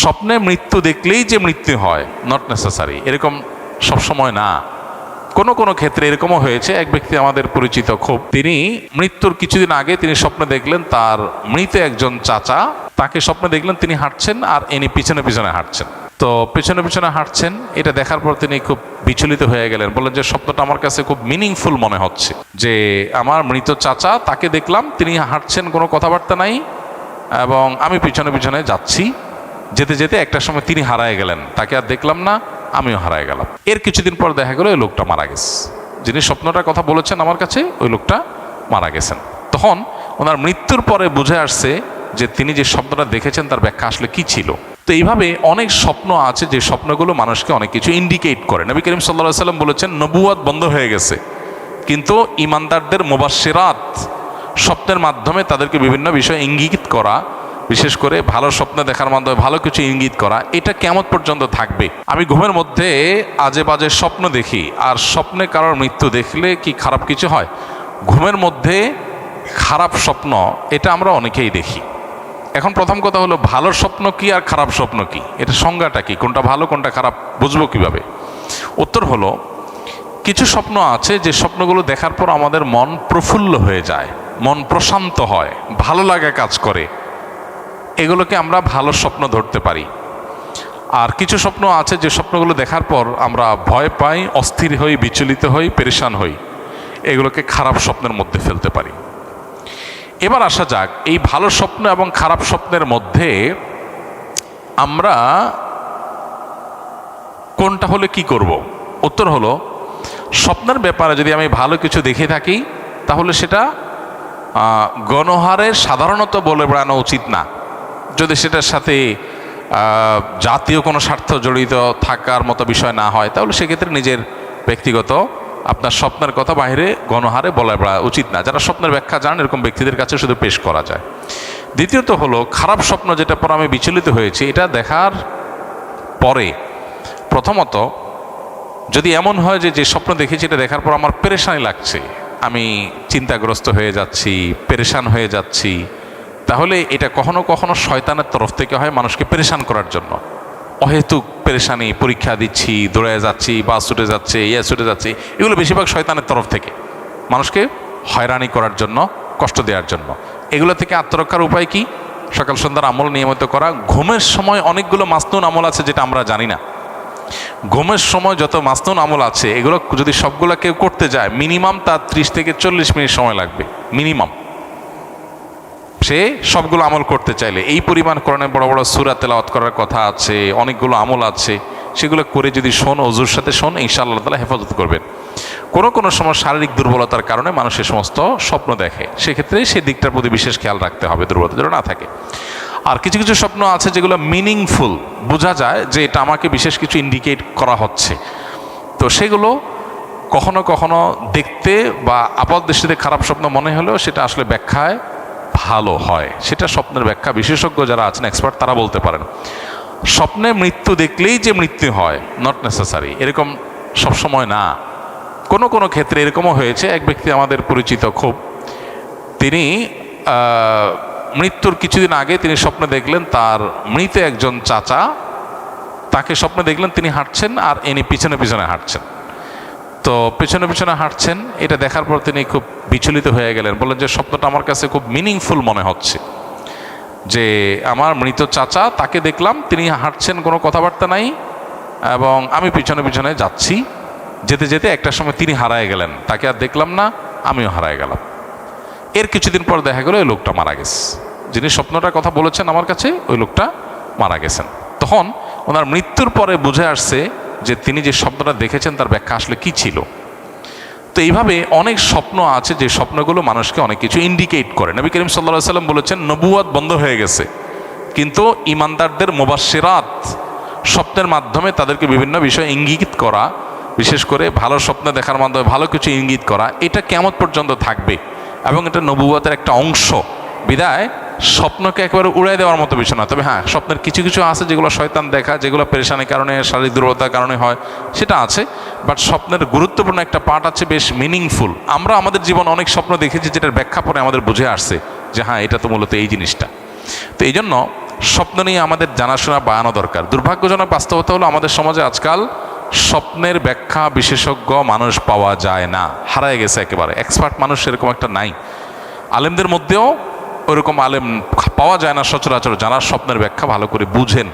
স্বপ্নে মৃত্যু দেখলেই যে মৃত্যু হয় নট নেসেসারি এরকম সবসময় না। কোনো কোনো ক্ষেত্রে এরকমও হয়েছে, এক ব্যক্তি আমাদের পরিচিত খুব। তিনি মৃত্যুর কিছুদিন আগে তিনি স্বপ্নে দেখলেন তার মৃত একজন চাচা, তাকে স্বপ্নে দেখলেন তিনি হাঁটছেন আর ইনি পিছনে পিছনে হাঁটছেন। তো পেছনে পেছনে হাঁটছেন, এটা দেখার পর তিনি খুব বিচলিত হয়ে গেলেন, বললেন যে স্বপ্নটা আমার কাছে খুব মিনিংফুল মনে হচ্ছে, যে আমার মৃত চাচা, তাকে দেখলাম, তিনি হাঁটছেন, কোনো কথাবার্তা নাই, এবং আমি পিছনে পিছনে যাচ্ছি। যেতে যেতে একটা সময় তিনি হারায় গেলেন। তাকে আর দেখলাম না, আমিও হারায় গেলাম। এর কিছুদিন পর দেখা গেল, ওই লোকটা মারা গেছে। যিনি স্বপ্নটার কথা বলেছেন আমার কাছে, ওই লোকটা মারা গেছেন। তখন ওনার মৃত্যুর পরে বুঝে আসছে যে তিনি যে স্বপ্নটা দেখেছেন, তার ব্যাখ্যা আসলে কি ছিল। তো এইভাবে অনেক স্বপ্ন আছে, যে স্বপ্নগুলো মানুষকে অনেক কিছু ইন্ডিকেট করে। নবী করিম সাল্লাহ সাল্লাম বলেছেন নবুয়াদ বন্ধ হয়ে গেছে। কিন্তু ইমানদারদের মোবাসেরাত স্বপ্নের মাধ্যমে তাদেরকে বিভিন্ন বিষয় ইঙ্গিত করা বিশেষ করে ভালো স্বপ্ন দেখার মাধ্যমে ভালো কিছু ইঙ্গিত করা, এটা কেমন পর্যন্ত থাকবে? আমি ঘুমের মধ্যে আজে বাজে স্বপ্ন দেখি, আর স্বপ্নে কারোর মৃত্যু দেখলে কি খারাপ কিছু হয়? ঘুমের মধ্যে খারাপ স্বপ্ন, এটা আমরা অনেকেই দেখি। এখন প্রথম কথা হলো, ভালো স্বপ্ন কি আর খারাপ স্বপ্ন কি? এটা সংজ্ঞাটা কি? কোনটা ভালো, কোনটা খারাপ, বুঝব কীভাবে? উত্তর হলো, কিছু স্বপ্ন আছে যে স্বপ্নগুলো দেখার পর আমাদের মন প্রফুল্ল হয়ে যায়, মন প্রশান্ত হয়, ভালো লাগা কাজ করে। এগুলোকে আমরা ভালো স্বপ্ন ধরতে পারি। আর কিছু স্বপ্ন আছে যে স্বপ্নগুলো দেখার পর আমরা ভয় পাই, অস্থির হই, বিচলিত হই, পেরেশান হই। এগুলোকে খারাপ স্বপ্নের মধ্যে ফেলতে পারি। এবার আসা যাক, এই ভালো স্বপ্ন এবং খারাপ স্বপ্নের মধ্যে আমরা কোনটা হলে কি করব? উত্তর হলো, স্বপ্নের ব্যাপারে যদি আমি ভালো কিছু দেখে থাকি, তাহলে সেটা গণহারে সাধারণত বলে বেড়ানো উচিত না। যদি সেটার সাথে জাতীয় কোনো স্বার্থ জড়িত থাকার মতো বিষয় না হয়, তাহলে সেক্ষেত্রে নিজের ব্যক্তিগত আপনার স্বপ্নের কথা বাইরে গণহারে বলা উচিত না। যারা স্বপ্নের ব্যাখ্যা জানেন, এরকম ব্যক্তিদের কাছে শুধু পেশ করা যায়। দ্বিতীয়ত হলো, খারাপ স্বপ্ন যেটা পর আমি বিচলিত হয়েছি, এটা দেখার পরে প্রথমত, যদি এমন হয় যে যে স্বপ্ন দেখেছি, এটা দেখার পর আমার পেরেশানি লাগছে। আমি চিন্তাগ্রস্ত হয়ে যাচ্ছি, পেরেশান হয়ে যাচ্ছি তাহলে এটা কখনো কখনো শয়তানের তরফ থেকে হয় মানুষকে পেরেশান করার জন্য। অহেতুক পেরেশানি, পরীক্ষা দিচ্ছি দৌড়ে যাচ্ছি, বাস ছুটে যাচ্ছে ইয়ে ছুটে যাচ্ছে, এগুলো বেশিরভাগ শয়তানের তরফ থেকে। মানুষকে হয়রানি করার জন্য, কষ্ট দেওয়ার জন্য। এগুলো থেকে আত্মরক্ষার উপায় কি? সকাল সন্ধ্যার আমল নিয়মিত করা। ঘুমের সময় অনেকগুলো মাসনুন আমল আছে যেটা আমরা জানি না। ঘুমের সময় যত মাসনুন আমল আছে, এগুলো যদি সবগুলো কেউ করতে যায়, মিনিমাম তার ত্রিশ থেকে চল্লিশ মিনিট সময় লাগবে। মিনিমাম। সে সবগুলো আমল করতে চাইলে। এই পরিমাণ কোরআনে বড় বড় সুরা তেলাওয়াত করার কথা আছে, অনেকগুলো আমল আছে। সেগুলো করে যদি শোন অজুর সাথে শোন, ইনশাআল্লাহ তালা হেফাজত করবেন। কোনো কোনো সময় শারীরিক দুর্বলতার কারণে মানুষ সে সমস্ত স্বপ্ন দেখে। সেক্ষেত্রে সেই দিকটার প্রতি বিশেষ খেয়াল রাখতে হবে দুর্বলতা যেন না থাকে। আর কিছু কিছু স্বপ্ন আছে যেগুলো মিনিংফুল বোঝা যায় যে এটা আমাকে বিশেষ কিছু ইন্ডিকেট করা হচ্ছে। তো সেগুলো কখনো কখনো দেখতে বা আপাত দৃষ্টিতে খারাপ স্বপ্ন মনে হলেও সেটা আসলে ব্যাখ্যায় ভালো হয়। সেটা স্বপ্নের ব্যাখ্যা। বিশেষজ্ঞ যারা আছেন এক্সপার্ট তারা বলতে পারেন। স্বপ্নে মৃত্যু দেখলেই যে মৃত্যু হয় নট নেসেসারি এরকম সবসময় না। কোনো কোনো ক্ষেত্রে এরকমও হয়েছে। এক ব্যক্তি আমাদের পরিচিত খুব। তিনি মৃত্যুর কিছুদিন আগে তিনি স্বপ্নে দেখলেন তার মৃত একজন চাচা। তাকে স্বপ্নে দেখলেন তিনি হাঁটছেন আর ইনি পিছনে পিছনে হাঁটছেন। তো পেছনে পেছনে হাঁটছেন, এটা দেখার পর তিনি খুব বিচলিত হয়ে গেলেন। বললেন যে, স্বপ্নটা আমার কাছে খুব মিনিংফুল মনে হচ্ছে। যে, আমার মৃত চাচা, তাকে দেখলাম, তিনি হাঁটছেন, কোনো কথাবার্তা নাই, এবং আমি পিছনে পিছনে যাচ্ছি। যেতে যেতে একটা সময় তিনি হারায় গেলেন। তাকে আর দেখলাম না, আমিও হারায় গেলাম। এর কিছুদিন পর দেখা গেল, ওই লোকটা মারা গেছে। যিনি স্বপ্নটার কথা বলেছেন আমার কাছে, ওই লোকটা মারা গেছেন। তখন ওনার মৃত্যুর পরে বুঝে আসছে যে তিনি যে স্বপ্নটা দেখেছেন, তার ব্যাখ্যা আসলে কি ছিল? তো এইভাবে অনেক স্বপ্ন আছে যে স্বপ্নগুলো মানুষকে অনেক কিছু ইন্ডিকেট করে। নবী করিম সাল্লাহ সাল্লাম বলেছেন নবুয়াদ বন্ধ হয়ে গেছে। কিন্তু ইমানদারদের মোবাসেরাত স্বপ্নের মাধ্যমে তাদেরকে বিভিন্ন বিষয় ইঙ্গিত করা, বিশেষ করে ভালো স্বপ্ন দেখার মাধ্যমে ভালো কিছু ইঙ্গিত করা, এটা কেমন পর্যন্ত থাকবে এবং এটা নবুয়াতের একটা অংশ। বিদায়, স্বপ্নকে একেবারে উড়াই দেওয়ার মতো বিষয় না তবে হ্যাঁ স্বপ্নের কিছু কিছু আছে যেগুলো শয়তান দেখা, যেগুলো পেরেশানির কারণে, শারীরিক দুর্বলতার কারণে হয়, সেটা আছে। বাট স্বপ্নের গুরুত্বপূর্ণ একটা পার্ট আছে বেশ মিনিংফুল আমরা আমাদের জীবনে অনেক স্বপ্ন দেখেছি যেটার ব্যাখ্যা পরে আমাদের বুঝে আসছে যে হ্যাঁ এটা তো মূলত এই জিনিসটা। তো এই জন্য স্বপ্ন নিয়ে আমাদের জানাশোনা বাড়ানো দরকার। দুর্ভাগ্যজনক বাস্তবতা হলো আমাদের সমাজে আজকাল স্বপ্নের ব্যাখ্যা বিশেষজ্ঞ মানুষ পাওয়া যায় না। হারায় গেছে একেবারে। এক্সপার্ট মানুষ সেরকম একটা নাই। আলেমদের মধ্যেও ওরকম আলেম পাওয়া যায় না সচরাচর, যারা স্বপ্নের ব্যাখ্যা ভালো করে বুঝেন।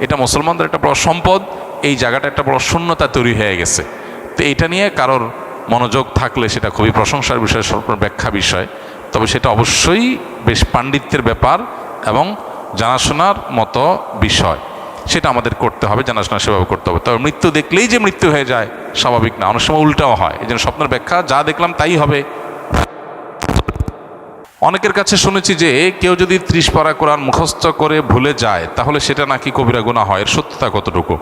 এটা মুসলমানদের একটা বড় সম্পদ, এই জায়গাটা একটা বড় শূন্যতা তৈরি হয়ে গেছে। তো এটা নিয়ে কারোর মনোযোগ থাকলে সেটা খুবই প্রশংসার বিষয় স্বপ্নের ব্যাখ্যা বিষয়। তবে সেটা অবশ্যই বেশ পাণ্ডিত্যের ব্যাপার এবং জানাশোনার মতো বিষয়। সেটা আমাদের করতে হবে, জানাশোনা সেভাবে করতে হবে। তবে মৃত্যু দেখলেই যে মৃত্যু হয়ে যায়, স্বাভাবিক না। অনেক সময় উল্টাও হয়। এই জন্য স্বপ্নের ব্যাখ্যা, যা দেখলাম তাই হবে। অনেকের কাছে শুনেছি যে কেউ যদি ত্রিশ পারা কোরআন মুখস্থ করে ভুলে যায়, তাহলে সেটা নাকি কবিরা গুণা হয়? এর সত্যতা কতটুকু?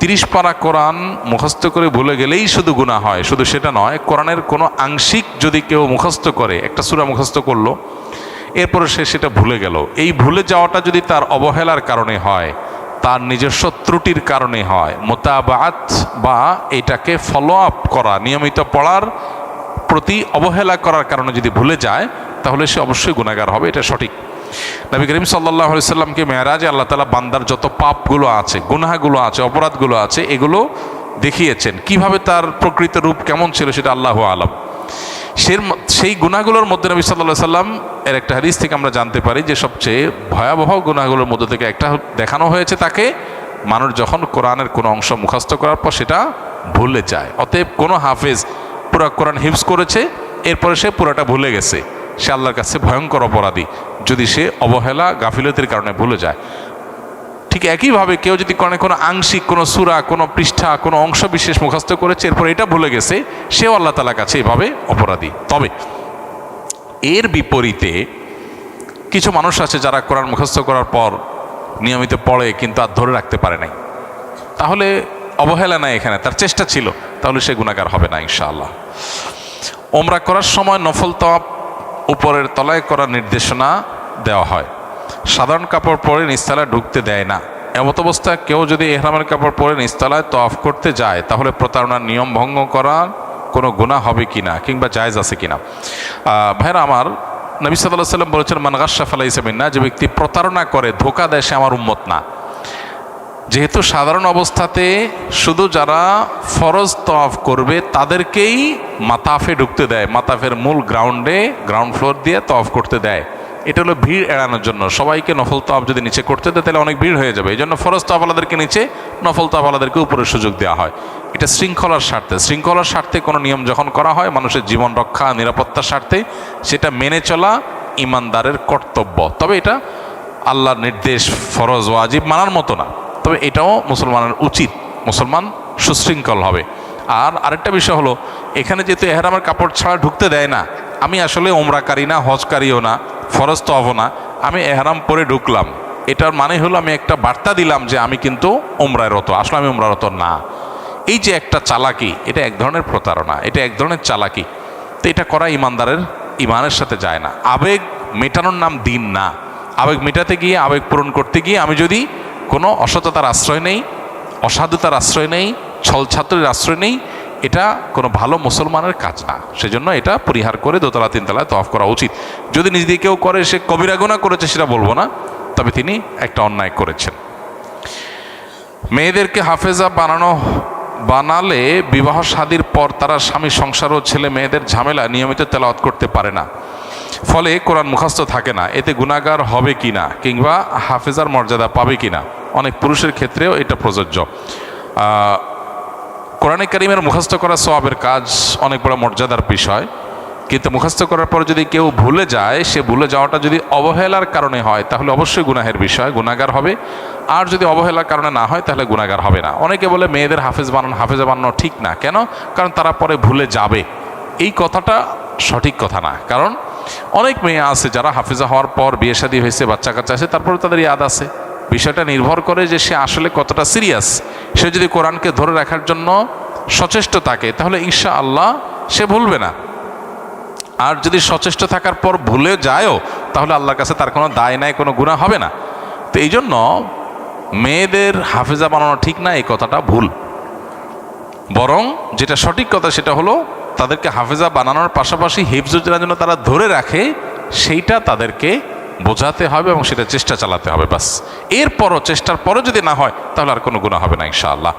তিরিশ পারা কোরআন মুখস্থ করে ভুলে গেলেই শুধু গুণা হয়, শুধু সেটা নয়, কোরআনের কোনো আংশিক যদি কেউ মুখস্থ করে, একটা সুরা মুখস্থ করল, এরপরে সে সেটা ভুলে গেল। এই ভুলে যাওয়াটা যদি তার অবহেলার কারণে হয়, তার নিজস্ব ত্রুটির কারণে হয়, মোতাবাত বা এটাকে ফলো আপ করা, নিয়মিত পড়ার প্রতি অবহেলা করার কারণে যদি ভুলে যায় তাহলে সে অবশ্যই গুণাগার হবে, এটা সঠিক। নবী করিম সাল্লাহ সাল্লামকে মেয়ারাজে আল্লাহ তালা বান্দার যত পাপগুলো আছে, গুনাহাগুলো আছে, অপরাধগুলো আছে, এগুলো দেখিয়েছেন। কীভাবে তার প্রকৃত রূপ কেমন ছিল সেটা আল্লাহ আলম। সেই সেই গুণাগুলোর মধ্যে নবী সাল্লাহ সাল্লাম, এর একটা হাদিস থেকে আমরা জানতে পারি যে সবচেয়ে ভয়াবহ গুণাগুলোর মধ্যে থেকে একটা দেখানো হয়েছে তাকে, মানুষ যখন কোরআনের কোনো অংশ মুখস্থ করার পর সেটা ভুলে যায়। অতএব কোনো হাফেজ পুরা কোরআন হিফজ করেছে, এরপরে সে পুরাটা ভুলে গেছে। সে আল্লাহর কাছে ভয়ঙ্কর অপরাধী। যদি সে অবহেলা, গাফিলতির কারণে ভুলে যায়। ঠিক একইভাবে কেউ যদি কোনো কোনো আংশিক, কোনো সুরা, কোনো পৃষ্ঠা, কোনো অংশ বিশেষ মুখস্থ করেছে, এরপর এটা ভুলে গেছে, সেও আল্লাহ তালার কাছে এভাবে অপরাধী। তবে, এর বিপরীতে কিছু মানুষ আছে যারা কোরআন মুখস্থ করার পর নিয়মিত পড়ে, কিন্তু আর ধরে রাখতে পারে নাই। তাহলে অবহেলা নাই এখানে, তার চেষ্টা ছিল, তাহলে সে গুণাগার হবে না ইনশাআল্লাহ। ওমরা করার সময় নফল তপ উপরের তলায় করার নির্দেশনা দেওয়া হয়। সাধারণ কাপড় পরে নিস্তালায় ঢুকতে দেয় না। এমত অবস্থায় কেউ যদি এহরামের কাপড় পরে নিস্তালায় তফ করতে যায়, তাহলে প্রতারণার নিয়ম ভঙ্গ করার কোনো গুণা হবে কি না কিংবা জায়জ আছে কিনা? ভাইরা আমার, নবী সাল্লাহ সাল্লাম বলেছেন মানগাশাফ আলাই না যে ব্যক্তি প্রতারণা করে, ধোকা দেয়, সে আমার উম্মত না। যেহেতু সাধারণ অবস্থাতে শুধু যারা ফরজ তফ করবে, তাদেরকেই মাতাফে ঢুকতে দেয়। মাতাফের মূল গ্রাউন্ডে গ্রাউন্ড ফ্লোর দিয়ে তফ করতে দেয়। এটা হলো ভিড় এড়ানোর জন্য। সবাইকে নফল তফ যদি নিচে করতে দেয়, তাহলে অনেক ভিড় হয়ে যাবে। এই জন্য ফরজ তফালাদেরকে নিচে, নফল তফালাদেরকে উপরে সুযোগ দেওয়া হয়। এটা শৃঙ্খলার স্বার্থে। শৃঙ্খলার স্বার্থে কোনো নিয়ম যখন করা হয়, মানুষের জীবন রক্ষা, নিরাপত্তার স্বার্থে, সেটা মেনে চলা ইমানদারের কর্তব্য। তবে এটা আল্লাহর নির্দেশ, ফরজ, ওয়াজিব মানার মতো না। তবে এটাও মুসলমানের উচিত। মুসলমান সুশৃঙ্খল হবে। আর আরেকটা বিষয় হলো, এখানে যেহেতু এহারামের কাপড় ছাড়া ঢুকতে দেয় না, আমি আসলে ওমরাকারী না হজকারীও না, ফরজ তো হব না, আমি এহারাম পরে ঢুকলাম। এটার মানে হলো আমি একটা বার্তা দিলাম যে আমি কিন্তু ওমরায় রত, আসলে আমি ওমরা রত না। এই যে একটা চালাকি, এটা এক ধরনের প্রতারণা, এটা এক ধরনের চালাকি। তো এটা করা ইমানদারের ইমানের সাথে যায় না। আবেগ মেটানোর নাম দিন না। আবেগ মেটাতে গিয়ে, আবেগ পূরণ করতে গিয়ে আমি যদি কোনো অসততার আশ্রয় নেই, অসাধুতার আশ্রয় নেই ছল ছাত্রের আশ্রয় নেই, এটা কোনো ভালো মুসলমানের কাজ না। সেজন্য এটা পরিহার করে দোতলা তিনতলায় তফ করা উচিত। যদি নিজ দিয়ে কেউ করে, সে কবিরাগুনা করেছে সেটা বলব না, তবে তিনি একটা অন্যায় করেছেন। মেয়েদেরকে হাফেজা বানানো, বানালে বিবাহ শাদীর পর তারা স্বামী, সংসার ও ছেলে মেয়েদের ঝামেলা নিয়মিত তেলাওয়াত করতে পারে না। ফলে কোরআন মুখাস্ত থাকে না। এতে গুণাগার হবে কি না, কিংবা হাফেজার মর্যাদা পাবে কি না, অনেক পুরুষের ক্ষেত্রেও এটা প্রযোজ্য। কোরআনে কারিমের মুখস্থ করা সবাবের কাজ অনেক বড় মর্যাদার বিষয়। কিন্তু মুখস্থ করার পর যদি কেউ ভুলে যায়, সে ভুলে যাওয়াটা যদি অবহেলার কারণে হয়, তাহলে অবশ্যই গুনাহের বিষয় গুণাগার হবে। আর যদি অবহেলার কারণে না হয়, তাহলে গুণাগার হবে না। অনেকে বলে, মেয়েদের হাফেজ বানানো, হাফেজা বানানো ঠিক না। কেন? কারণ তারা পরে ভুলে যাবে। এই কথাটা সঠিক কথা না। কারণ অনেক মেয়ে আছে যারা হাফেজা হওয়ার পর বিয়ে শাদী হয়েছে, বাচ্চা কাচ্চা আছে তারপরে তাদের ইয়াদ আছে। বিষয়টা নির্ভর করে যে সে আসলে কতটা সিরিয়াস সে যদি কোরআনকে ধরে রাখার জন্য সচেষ্ট থাকে, তাহলে ঈশা আল্লাহ সে ভুলবে না। আর যদি সচেষ্ট থাকার পর ভুলে যায়ও, তাহলে আল্লাহর কাছে তার কোনো দায় নাই, কোনো গুণা হবে না। তো এই জন্য মেয়েদের হাফেজা বানানো ঠিক না, এই কথাটা ভুল। বরং যেটা সঠিক কথা সেটা হলো তাদেরকে হাফেজা বানানোর পাশাপাশি হিফজুজরা যেন তারা ধরে রাখে, সেইটা তাদেরকে বোঝাতে হবে এবং সেটা চেষ্টা চালাতে হবে বাস এরপরও, চেষ্টার পরও যদি না হয়, তাহলে আর কোনো গুণা হবে না, ইনশাআল্লাহ।